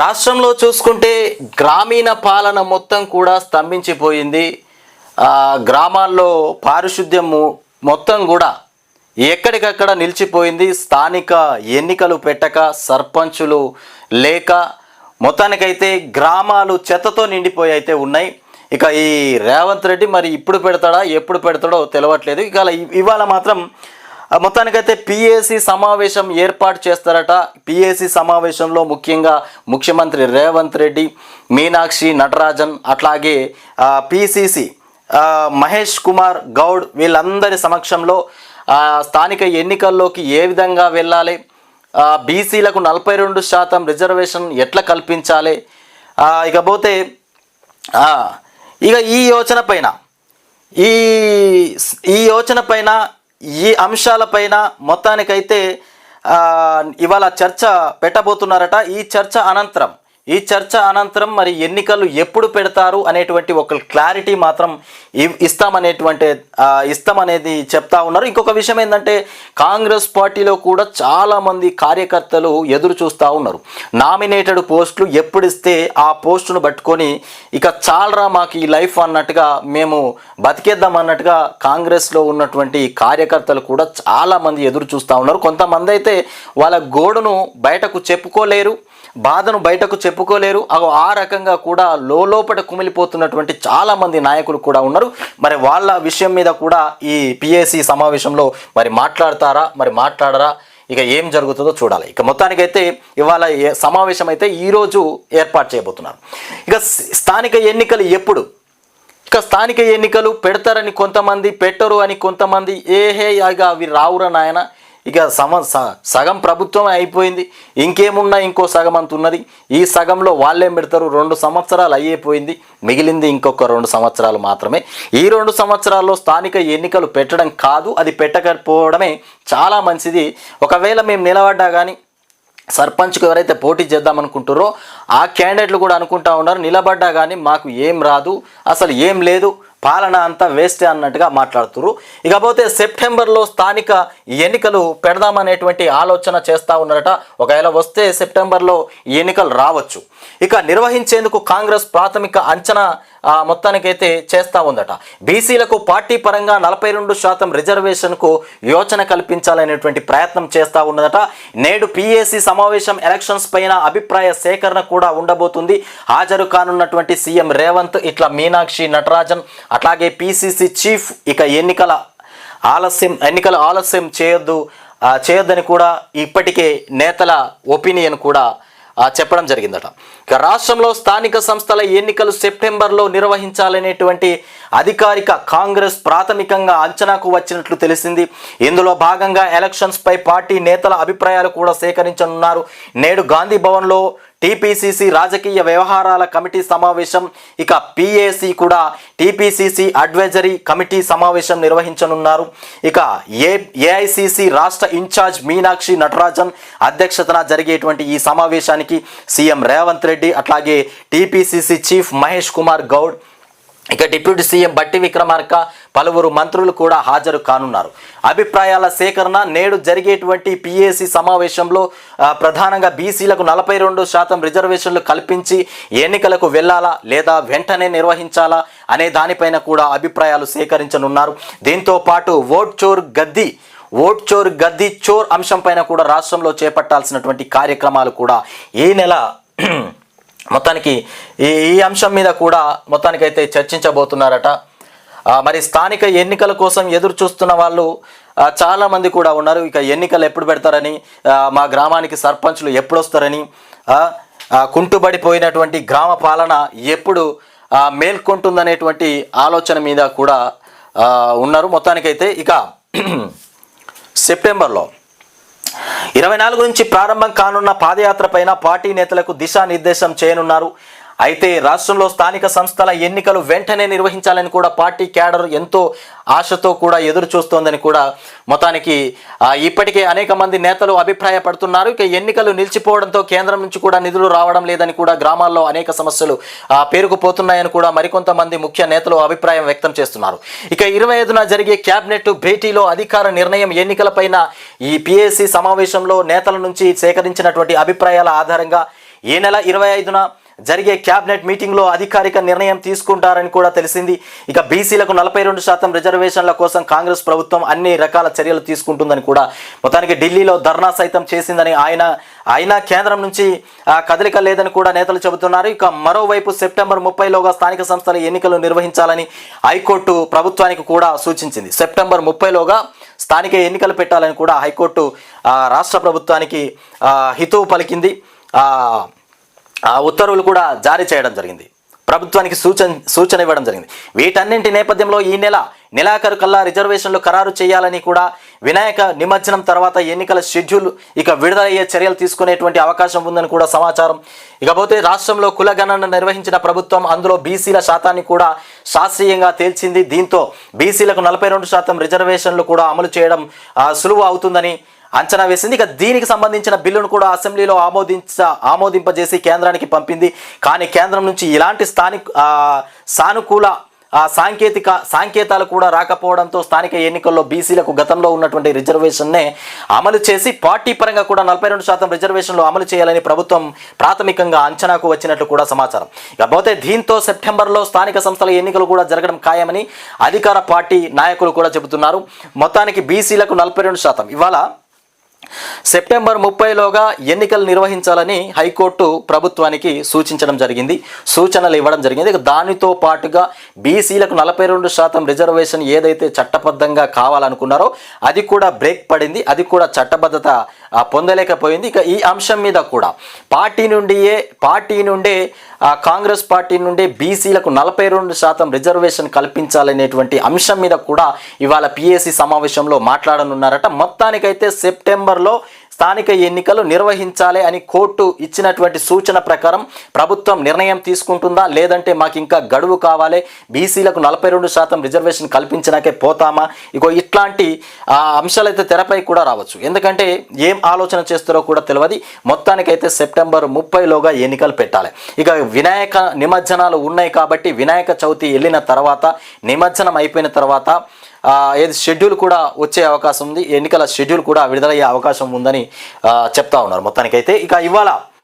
రాష్ట్రంలో చూసుకుంటే గ్రామీణ పాలన మొత్తం కూడా స్తంభించిపోయింది. గ్రామాల్లో పారిశుద్ధ్యము మొత్తం కూడా ఎక్కడికక్కడ నిలిచిపోయింది. స్థానిక ఎన్నికలు పెట్టక సర్పంచులు లేక మొత్తానికైతే గ్రామాలు చెత్తతో నిండిపోయి అయితే ఉన్నాయి. ఇక ఈ రేవంత్ రెడ్డి మరి ఇప్పుడు పెడతాడా ఎప్పుడు పెడతాడో తెలవట్లేదు. ఇక ఇవాళ మాత్రం మొత్తానికైతే పిఏసి సమావేశం ఏర్పాటు చేస్తారట. పిఏసి సమావేశంలో ముఖ్యంగా ముఖ్యమంత్రి రేవంత్ రెడ్డి మీనాక్షి నటరాజన్ అట్లాగే పిసిసి మహేష్ కుమార్ గౌడ్ వీళ్ళందరి సమక్షంలో స్థానిక ఎన్నికల్లోకి ఏ విధంగా వెళ్ళాలి? బీసీలకు నలభై రెండు శాతం రిజర్వేషన్ ఎట్లా కల్పించాలి? ఇకపోతే ఇక ఈ యోచన పైన ఈ ఈ యోచన పైన ఈ అంశాలపైన మొత్తానికైతే ఇవాళ చర్చ పెట్టబోతున్నారట. ఈ చర్చ అనంతరం ఈ చర్చ అనంతరం మరి ఎన్నికలు ఎప్పుడు పెడతారు అనేటువంటి ఒక క్లారిటీ మాత్రం ఇస్తామనేటువంటి ఇస్తామనేది చెప్తా ఉన్నారు. ఇంకొక విషయం ఏంటంటే కాంగ్రెస్ పార్టీలో కూడా చాలామంది కార్యకర్తలు ఎదురు చూస్తూ ఉన్నారు. నామినేటెడ్ పోస్టులు ఎప్పుడు ఇస్తే ఆ పోస్టును పట్టుకొని ఇక చాలరా మాకు ఈ లైఫ్ అన్నట్టుగా మేము బతికేద్దాం అన్నట్టుగా కాంగ్రెస్లో ఉన్నటువంటి కార్యకర్తలు కూడా చాలామంది ఎదురు చూస్తూ ఉన్నారు. కొంతమంది అయితే వాళ్ళ గోడును బయటకు చెప్పుకోలేరు. బాధను బయటకు చెప్పుకోలేరు. అగో ఆ రకంగా కూడా లోపట కుమిలిపోతున్నటువంటి చాలామంది నాయకులు కూడా ఉన్నారు. మరి వాళ్ళ విషయం మీద కూడా ఈ పిఏసి సమావేశంలో మరి మాట్లాడతారా? మరి మాట్లాడరా? ఇక ఏం జరుగుతుందో చూడాలి. ఇక మొత్తానికైతే ఇవాళ ఏ- సమావేశం అయితే ఈరోజు ఏర్పాటు చేయబోతున్నారు. ఇక స్థానిక ఎన్నికలు ఎప్పుడు? ఇక స్థానిక ఎన్నికలు పెడతారని కొంతమంది పెట్టరు అని కొంతమంది ఏహే ఇక అవి రావురా నాయన? ఇక సమ స- సగం ప్రభుత్వం అయిపోయింది. ఇంకేమున్నా ఇంకో సగం అంత ఉన్నది. ఈ సగంలో వాళ్ళేం పెడతారు? రెండు సంవత్సరాలు అయిపోయింది మిగిలింది ఇంకొక రెండు సంవత్సరాలు మాత్రమే. ఈ రెండు సంవత్సరాల్లో స్థానిక ఎన్నికలు పెట్టడం కాదు అది పెట్టకపోవడమే చాలా మంచిది. ఒకవేళ మేము నిలబడ్డా కానీ సర్పంచ్కి ఎవరైతే పోటీ చేద్దాం అనుకుంటారో ఆ క్యాండిడేట్లు కూడా అనుకుంటా ఉన్నారు. నిలబడ్డా కానీ మాకు ఏం రాదు. అసలు ఏం లేదు. పాలన అంతా వేస్టే అన్నట్టుగా మాట్లాడుతున్నారు ఇకపోతే సెప్టెంబర్లో స్థానిక ఎన్నికలు పెడదామనేటువంటి ఆలోచన చేస్తూ ఉన్నారట. ఒకవేళ వస్తే సెప్టెంబర్లో ఈ ఎన్నికలు రావచ్చు. ఇక నిర్వహించేందుకు కాంగ్రెస్ ప్రాథమిక అంచనా మొత్తానికైతే చేస్తూ ఉందట. బీసీలకు పార్టీ పరంగా నలభై రెండు శాతం రిజర్వేషన్కు యోచన కల్పించాలనేటువంటి ప్రయత్నం చేస్తూ ఉన్నదట. నేడు పిఏసీ సమావేశం ఎలక్షన్స్ పైన అభిప్రాయ సేకరణ కూడా ఉండబోతుంది. హాజరు కానున్నటువంటి సీఎం రేవంత్ ఇట్లా మీనాక్షి నటరాజన్ అట్లాగే పిసిసి చీఫ్ ఇక ఎన్నికల ఆలస్యం ఎన్నికల ఆలస్యం చేయొద్దు చేయొద్దని కూడా ఇప్పటికే నేతల ఒపీనియన్ కూడా చెప్పడం జరిగిందట. ఇక రాష్ట్రంలో స్థానిక సంస్థల ఎన్నికలు సెప్టెంబర్లో నిర్వహించాలనేటువంటి అధికారిక కాంగ్రెస్ ప్రాథమికంగా అంచనాకు వచ్చినట్లు తెలిసింది. ఇందులో భాగంగా ఎలక్షన్స్పై పార్టీ నేతల అభిప్రాయాలు కూడా సేకరించనున్నారు. నేడు గాంధీ భవన్లో టీపీసీసీ రాజకీయ వ్యవహారాల కమిటీ సమావేశం ఇక పిఏసి కూడా టీపీసీసీ అడ్వైజరీ కమిటీ సమావేశం నిర్వహించనున్నారు. ఇక ఏ ఏఐసిసి రాష్ట్ర ఇన్ఛార్జ్ మీనాక్షి నటరాజన్ అధ్యక్షతన జరిగేటువంటి ఈ సమావేశానికి సీఎం రేవంత్ రెడ్డి అట్లాగే టీపీసీసీ చీఫ్ మహేష్ కుమార్ గౌడ్ ఇక డిప్యూటీ సీఎం బట్టి విక్రమార్క పలువురు మంత్రులు కూడా హాజరు కానున్నారు. అభిప్రాయాల సేకరణ నేడు జరిగేటువంటి పిఏసి సమావేశంలో ప్రధానంగా బీసీలకు నలభై రెండు శాతం రిజర్వేషన్లు కల్పించి ఎన్నికలకు వెళ్ళాలా లేదా వెంటనే నిర్వహించాలా అనే దానిపైన కూడా అభిప్రాయాలు సేకరించనున్నారు. దీంతో పాటు ఓట్ చోర్ గద్ది ఓట్ చోర్ గద్ది చోర్ అంశంపైన కూడా రాష్ట్రంలో చేపట్టాల్సినటువంటి కార్యక్రమాలు కూడా ఈ నెల మొత్తానికి ఈ ఈ అంశం మీద కూడా మొత్తానికైతే చర్చించబోతున్నారట. మరి స్థానిక ఎన్నికల కోసం ఎదురు చూస్తున్న వాళ్ళు చాలామంది కూడా ఉన్నారు. ఇక ఎన్నికలు ఎప్పుడు పెడతారని మా గ్రామానికి సర్పంచ్లు ఎప్పుడు వస్తారని కుంటుబడిపోయినటువంటి గ్రామ పాలన ఎప్పుడు మేల్కొంటుందనేటువంటి ఆలోచన మీద కూడా ఉన్నారు. మొత్తానికైతే ఇక సెప్టెంబర్లో ఇరవై నాలుగు నుంచి ప్రారంభం కానున్న పాదయాత్ర పైన పార్టీ నేతలకు దిశానిర్దేశం చేయనున్నారు. అయితే రాష్ట్రంలో స్థానిక సంస్థల ఎన్నికలు వెంటనే నిర్వహించాలని కూడా పార్టీ క్యాడర్ ఎంతో ఆశతో కూడా ఎదురు చూస్తోందని కూడా మొత్తానికి ఇప్పటికే అనేక మంది నేతలు అభిప్రాయపడుతున్నారు. ఇక ఎన్నికలు నిలిచిపోవడంతో కేంద్రం నుంచి కూడా నిధులు రావడం లేదని కూడా గ్రామాల్లో అనేక సమస్యలు పేరుకుపోతున్నాయని కూడా మరికొంతమంది ముఖ్య నేతలు అభిప్రాయం వ్యక్తం చేస్తున్నారు. ఇక ఇరవై ఐదున జరిగే క్యాబినెట్ భేటీలో అధికార నిర్ణయం ఎన్నికలపైన ఈ పిఎస్సి సమావేశంలో నేతల నుంచి సేకరించినటువంటి అభిప్రాయాల ఆధారంగా ఈ నెల ఇరవై ఐదున జరిగే క్యాబినెట్ మీటింగ్లో అధికారిక నిర్ణయం తీసుకుంటారని కూడా తెలిసింది. ఇక బీసీలకు నలభై రెండు శాతం రిజర్వేషన్ల కోసం కాంగ్రెస్ ప్రభుత్వం అన్ని రకాల చర్యలు తీసుకుంటుందని కూడా మొత్తానికి ఢిల్లీలో ధర్నా సైతం చేసిందని ఆయన అయినా కేంద్రం నుంచి కదలిక లేదని కూడా నేతలు చెబుతున్నారు. ఇక మరోవైపు సెప్టెంబర్ ముప్పైలోగా స్థానిక సంస్థల ఎన్నికలు నిర్వహించాలని హైకోర్టు ప్రభుత్వానికి కూడా సూచించింది. సెప్టెంబర్ ముప్పైలోగా స్థానిక ఎన్నికలు పెట్టాలని కూడా హైకోర్టు రాష్ట్ర ప్రభుత్వానికి హితవు పలికింది. ఆ, ఉత్తర్వులు కూడా జారీ చేయడం జరిగింది. ప్రభుత్వానికి సూచన సూచన ఇవ్వడం జరిగింది. వీటన్నింటి నేపథ్యంలో ఈ నెల నెలాఖరు కల్లా రిజర్వేషన్లు ఖరారు చేయాలని కూడా వినాయక నిమజ్జనం తర్వాత ఎన్నికల షెడ్యూల్ ఇక విడుదలయ్యే చర్యలు తీసుకునేటువంటి అవకాశం ఉందని కూడా సమాచారం. ఇకపోతే రాష్ట్రంలో కులగణన నిర్వహించిన ప్రభుత్వం అందులో బీసీల శాతాన్ని కూడా శాస్త్రీయంగా తేల్చింది. దీంతో బీసీలకు నలభై రెండు శాతం రిజర్వేషన్లు కూడా అమలు చేయడం సులువు అవుతుందని అంచనా వేసింది. ఇక దీనికి సంబంధించిన బిల్లును కూడా అసెంబ్లీలో ఆమోదించ ఆమోదింపజేసి కేంద్రానికి పంపింది. కానీ కేంద్రం నుంచి ఇలాంటి స్థానిక సానుకూల సాంకేతిక సాంకేతాలు కూడా రాకపోవడంతో స్థానిక ఎన్నికల్లో బీసీలకు గతంలో ఉన్నటువంటి రిజర్వేషన్నే అమలు చేసి పార్టీ పరంగా కూడా నలభై రెండు శాతం రిజర్వేషన్లు అమలు చేయాలని ప్రభుత్వం ప్రాథమికంగా అంచనాకు వచ్చినట్లు కూడా సమాచారం. ఇకపోతే దీంతో సెప్టెంబర్లో స్థానిక సంస్థల ఎన్నికలు కూడా జరగడం ఖాయమని అధికార పార్టీ నాయకులు కూడా చెబుతున్నారు. మొత్తానికి బీసీలకు నలభై రెండు శాతం. ఇవాళ సెప్టెంబర్ ముప్పైలోగా ఎన్నికలు నిర్వహించాలని హైకోర్టు ప్రభుత్వానికి సూచించడం జరిగింది. సూచనలు ఇవ్వడం జరిగింది. దానితో పాటుగా బీసీలకు నలభై రెండు శాతం రిజర్వేషన్ ఏదైతే చట్టబద్ధంగా కావాలనుకున్నారో అది కూడా బ్రేక్ పడింది. అది కూడా చట్టబద్ధత పొందలేకపోయింది. ఇక ఈ అంశం మీద కూడా పార్టీ నుండియే పార్టీ నుండే కాంగ్రెస్ పార్టీ నుండి బీసీలకు నలభై రెండు శాతం రిజర్వేషన్ కల్పించాలనేటువంటి అంశం మీద కూడా ఇవాళ పిఎస్సి సమావేశంలో మాట్లాడనున్నారట. మొత్తానికైతే సెప్టెంబర్లో స్థానిక ఎన్నికలు నిర్వహించాలి అని కోర్టు ఇచ్చినటువంటి సూచన ప్రకారం ప్రభుత్వం నిర్ణయం తీసుకుంటుందా? లేదంటే మాకు ఇంకా గడువు కావాలి? బీసీలకు నలభై రెండు శాతం రిజర్వేషన్ కల్పించినాకే పోతామా? ఇగో ఇట్లాంటి అంశాలైతే తెరపై కూడా రావచ్చు. ఎందుకంటే ఏం ఆలోచన చేస్తారో కూడా తెలియదు మొత్తానికైతే సెప్టెంబర్ ముప్పైలోగా ఎన్నికలు పెట్టాలి. ఇక వినాయక నిమజ్జనాలు ఉన్నాయి కాబట్టి వినాయక చవితి వెళ్ళిన తర్వాత నిమజ్జనం అయిపోయిన తర్వాత ఏది షెడ్యూల్ కూడా వచ్చే అవకాశం ఉంది. ఎన్నికల షెడ్యూల్ కూడా విడుదలయ్యే అవకాశం ఉందని చెప్తా ఉన్నారు మొత్తానికైతే. ఇక ఇవాళ